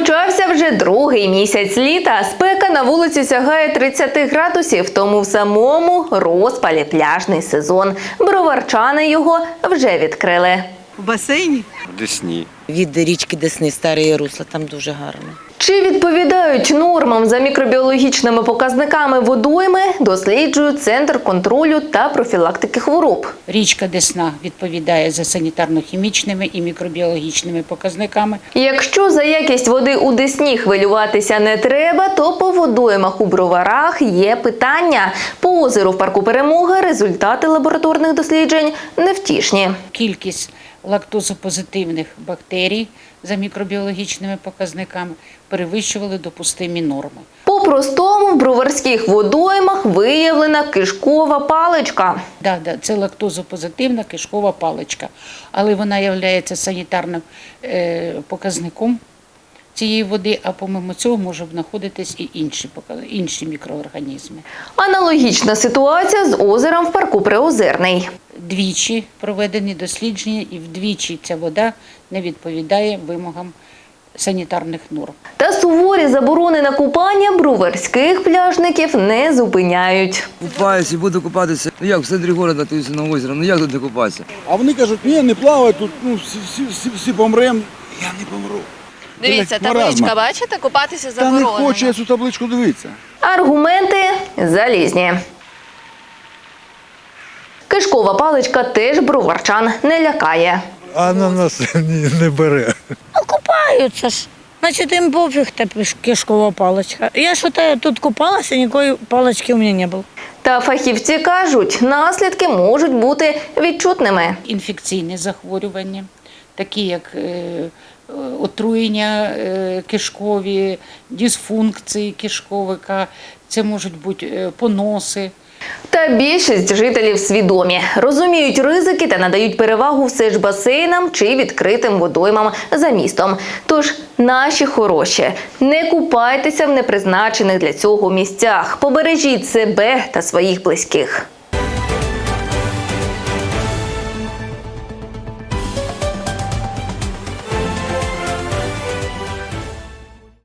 Почався вже другий місяць літа. Спека на вулиці сягає 30 градусів, тому в самому розпалі пляжний сезон. Броварчани його вже відкрили. В басейні? в Десні. Від річки Десни, старе русло, там дуже гарно. Чи відповідають нормам за мікробіологічними показниками водойми, досліджує Центр контролю та профілактики хвороб. Річка Десна відповідає за санітарно-хімічними і мікробіологічними показниками. Якщо за якість води у Десні хвилюватися не треба, то по водоймах у броварах є питання. По озеру в парку Перемога результати лабораторних досліджень невтішні. Кількість лактозопозитивних бактерій за мікробіологічними показниками перевищували допустимі норми. По-простому в броварських водоймах виявлена кишкова паличка. Да, да, це лактозопозитивна кишкова паличка, але вона є санітарним е, показником цієї води, а помимо цього можуть знаходитись і інші, інші мікроорганізми. Аналогічна ситуація з озером в парку Приозерний. Двічі проведені дослідження, і вдвічі ця вода не відповідає вимогам санітарних норм. Та суворі заборони на купання броварських пляжників не зупиняють. Купаюся і буду купатися. Ну як в центрі міста, тут на озеро, ну як тут не купатися? А вони кажуть, ні, не плавай, тут ну, всі, всі, всі, всі помремо. Я не помру. Дивіться, табличка, бачите, купатися Та не заборонено. хочу я цю табличку дивитися. Аргументи залізні. Кишкова паличка теж броварчан не лякає. А на нас ні, не бере. Ну, Купаються ж. Значить, їм пофіг та кишкова паличка. Я що тут купалася, ніякої палички у мене не було. Та фахівці кажуть, наслідки можуть бути відчутними. Інфекційні захворювання, такі як е, отруєння е, кишкові, дисфункції кишковика, це можуть бути е, поноси. Та більшість жителів свідомі, розуміють ризики та надають перевагу все ж басейнам чи відкритим водоймам за містом. Тож, наші хороші, не купайтеся в непризначених для цього місцях. Побережіть себе та своїх близьких.